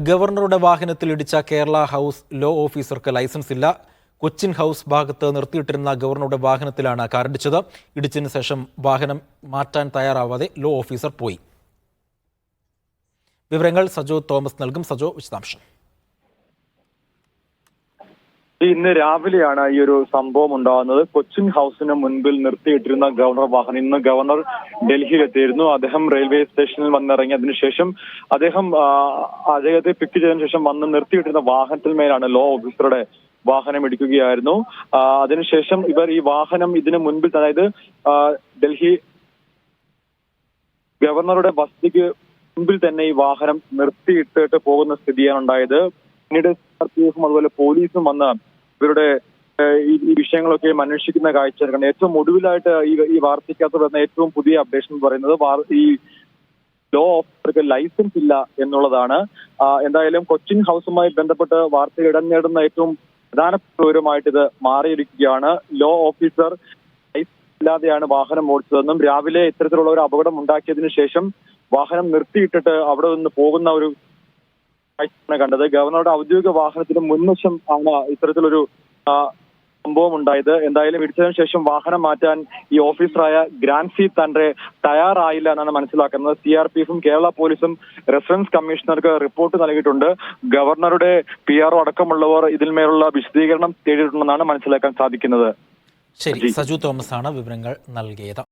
ഗവർണറുടെ വാഹനത്തിൽ ഇടിച്ച കേരള ഹൗസ് ലോ ഓഫീസർക്ക് ലൈസൻസ് ഇല്ല. കൊച്ചിൻ ഹൗസ് ഭാഗത്ത് നിർത്തിയിട്ടിരുന്ന ഗവർണറുടെ വാഹനത്തിലാണ് കാറിടിച്ചത് ഇടിച്ചതിന് ശേഷം വാഹനം മാറ്റാൻ തയ്യാറാവാതെ ലോ ഓഫീസർ പോയി. വിവരങ്ങൾ സജോ തോമസ് നൽകും. സജോ വിശദാംശം. ഇന്ന് രാവിലെയാണ് ഈ ഒരു സംഭവം ഉണ്ടാകുന്നത്. കൊച്ചിൻ ഹൗസിന് മുൻപിൽ നിർത്തിയിട്ടിരുന്ന ഗവർണർ വാഹനം ഇന്ന് ഗവർണർ ഡൽഹിയിലെത്തിയിരുന്നു. അദ്ദേഹം റെയിൽവേ സ്റ്റേഷനിൽ വന്നിറങ്ങി. അതിനുശേഷം അദ്ദേഹം അദ്ദേഹത്തെ പിക്ക് ചെയ്തതിനു ശേഷം വന്ന് നിർത്തിയിട്ടിരുന്ന വാഹനത്തിൽ മേലാണ് ലോ ഓഫീസറുടെ വാഹനം ഇടിക്കുകയായിരുന്നു. അതിനുശേഷം ഇവർ ഈ വാഹനം ഇതിന് മുൻപിൽ അതായത് ഡൽഹി ഗവർണറുടെ വസതിക്ക് മുൻപിൽ തന്നെ ഈ വാഹനം നിർത്തിയിട്ടിട്ട് പോകുന്ന സ്ഥിതിയാണ് ഉണ്ടായത്. പിന്നീട് സിആർപിഎഫും അതുപോലെ പോലീസും വന്ന് ഇവരുടെ ഈ വിഷയങ്ങളൊക്കെ അന്വേഷിക്കുന്ന കാഴ്ച കാരണം ഏറ്റവും ഒടുവിലായിട്ട് ഈ ഈ വാർത്തയ്ക്കകത്ത് വരുന്ന ഏറ്റവും പുതിയ അപ്ഡേഷൻ എന്ന് പറയുന്നത് ഈ ലോ ഓഫീസർക്ക് ലൈസൻസ് ഇല്ല എന്നുള്ളതാണ്. എന്തായാലും കൊച്ചിൻ ഹൗസുമായി ബന്ധപ്പെട്ട് വാർത്ത ഇടം നേടുന്ന ഏറ്റവും പ്രധാനപ്പെട്ട വിവരമായിട്ട് ഇത് മാറിയിരിക്കുകയാണ്. ലോ ഓഫീസർ ഇല്ലാതെയാണ് വാഹനം ഓടിച്ചതെന്നും രാവിലെ ഇത്തരത്തിലുള്ള ഒരു അപകടം ഉണ്ടാക്കിയതിനു ശേഷം വാഹനം നിർത്തിയിട്ടിട്ട് അവിടെ നിന്ന് പോകുന്ന ഒരു കാഴ്ചയാണ് കണ്ടത്. ഗവർണറുടെ ഔദ്യോഗിക വാഹനത്തിന് മുൻവശം ആണ് ഇത്തരത്തിലൊരു സംഭവം ഉണ്ടായത്. എന്തായാലും ഇടിച്ചതിനു ശേഷം വാഹനം മാറ്റാൻ ഈ ഓഫീസറായ ഗ്രാൻസി തന്റെ തയ്യാറായില്ല എന്നാണ് മനസ്സിലാക്കുന്നത്. സി ആർ പി എഫും കേരള പോലീസും റെസിഡൻസ് കമ്മീഷണർക്ക് റിപ്പോർട്ട് നൽകിയിട്ടുണ്ട്. ഗവർണറുടെ പി ആർ അടക്കമുള്ളവർ ഇതിന്മേലുള്ള വിശദീകരണം തേടിയിട്ടുണ്ടെന്നാണ് മനസ്സിലാക്കാൻ സാധിക്കുന്നത്. ശരി സജു തോമസ് ആണ് വിവരങ്ങൾ നൽകിയത്.